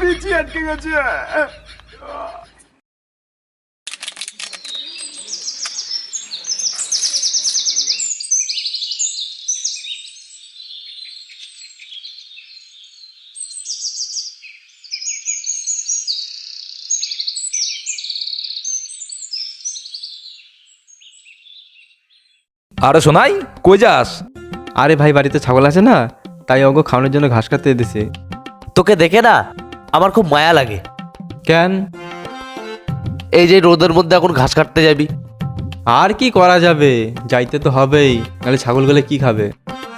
বিচি আটকে গেছে। আরে শোনাই কই যাস? আরে ভাই বাড়িতে ছাগল আছে না? তাই ওকে খাওয়ানোর জন্য ঘাস কাটতে দিছে। তোকে দেখে না আমার খুব মায়া লাগে। কেন? এই যে রোদের মধ্যে এখন ঘাস কাটতে যাবি। আর কি করা যাবে? যাইতে তো হবেই নাহলে ছাগলগুলো কি খাবে?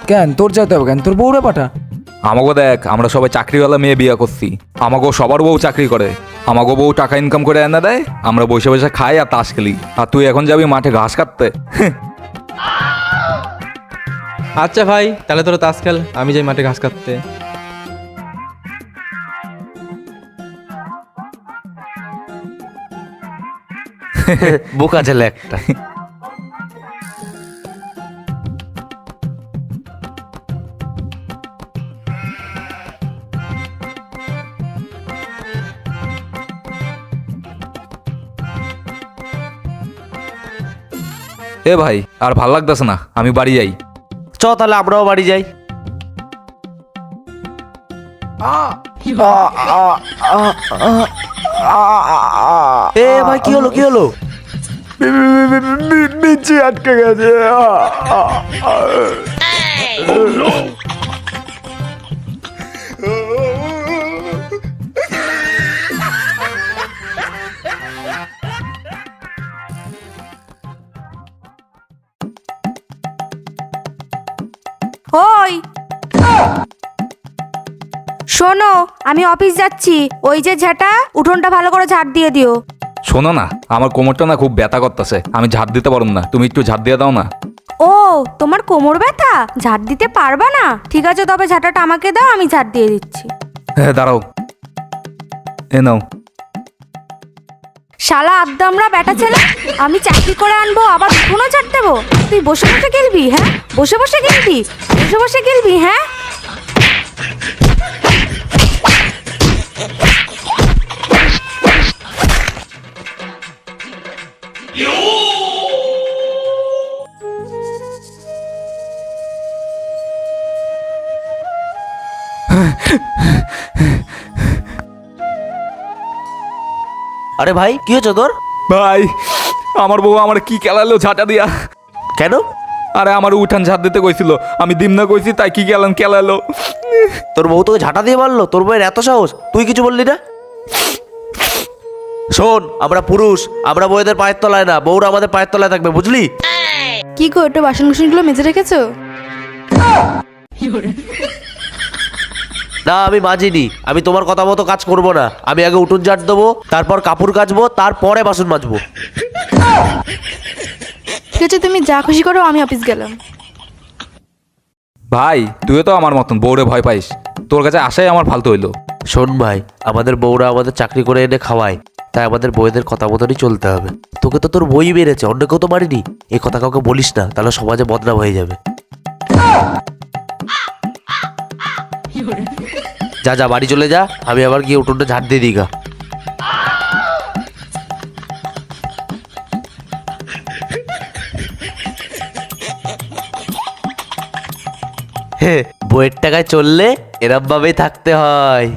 কেন? তোর যেতে হবে কেন? তোর বউরে পাঠা। আমাকে দেখ আমরা সবাই চাকরিওয়ালা মেয়ে বিয়ে করছি। আমাকেও সবার বউ চাকরি করে। আমাকে বউ টাকা ইনকাম করে এনে দেয় আমরা বসে বসে খাই আর তাস খেলি। আর তুই এখন যাবি মাঠে ঘাস কাটতে। আচ্ছা ভাই, তাহলে তোর তাস খেল, আমি যাই মাঠে ঘাস কাটতে। বোকা ছেলে একটা। এ ভাই, আর ভালো লাগতেছে না, আমি বাড়ি যাই। চ তাহলে আমরাও বাড়ি যাই। এ ভাই কি হলো কি হলো? নিচে আটকে গেছে ওই। শোনো আমি অফিস যাচ্ছি। ওই যে ঝাঁটা উঠোনটা ভালো করে ঝাড় দিয়ে দিও। শোনো না আমার কোমরটা না খুব ব্যথা করতেছে। আমি ঝাড় দিতে পারব না। তুমি একটু ঝাড় দিয়ে দাও না। ও তোমার কোমর ব্যথা? ঝাড় দিতে পারবা না? ঠিক আছে তবে ঝাঁটাটা আমাকে দাও আমি ঝাড় দিয়ে দিচ্ছি। হ্যাঁ দাঁড়াও। এ নাও। শালা আদ্দামরা বেটা ছেলে আমি চাকরি করে আনব আবার উঠোনও ঝাড় দেবো? তুই বসে বসে গেলবি হ্যাঁ? বসে বসে গেলবি বসে বসে গেলবি হ্যাঁ? আরে ভাই কি হয়েছে তোর? ভাই আমার বউ আমার কি কেলালো ঝাঁটা দিয়া। কেন? আরে আমার উঠান ঝাড় দিতে কইছিল। আমি দিম না কইছি তাই কি গেলাম কেলালো। তোর বউ তোকে ঝাঁটা দিয়ে মারলো? তোর বউয়ের এত সাহস? তুই কিছু বললি না? শোন আমরা পুরুষ আমরা বউদের পায়ের তলায় না বউরা আমাদের পায়ের তলায় থাকবে বুঝলি? কি গো একটু বাসন কুসনগুলো মেজে রেখেছো? না আমি মাজিনি। আমি তোমার কথা মতো কাজ করব না। আমি আগে উঠুন ঝাড় দেবো তারপর কাপড় কাচবো তারপরে বাসন মাজবো। ঠিক আছে তুমি যা খুশি করো আমি অফিস গেলাম। ভাই তুইও তো আমার মতন বউরে ভয় পাইস। তোর কাছে আসাই আমার ফালতু হইল। শোন ভাই আমাদের বউরা আমাদের চাকরি করে এনে খাওয়ায় তাই আমাদের বউদের কথা মতনই চলতে হবে। তোকে তো তোর বই বেড়েছে অন্য কেউ তো মারিনি। এই কথা কাউকে বলিস না তাহলে সমাজে বদনাম হয়ে যাবে। যা যা বাড়ি চলে যা আমি আবার গিয়ে উঠোনটা ঝাড় দিয়ে দিই গা। বইয়ের টাকায় চললে এরম ভাবেই থাকতে হয়।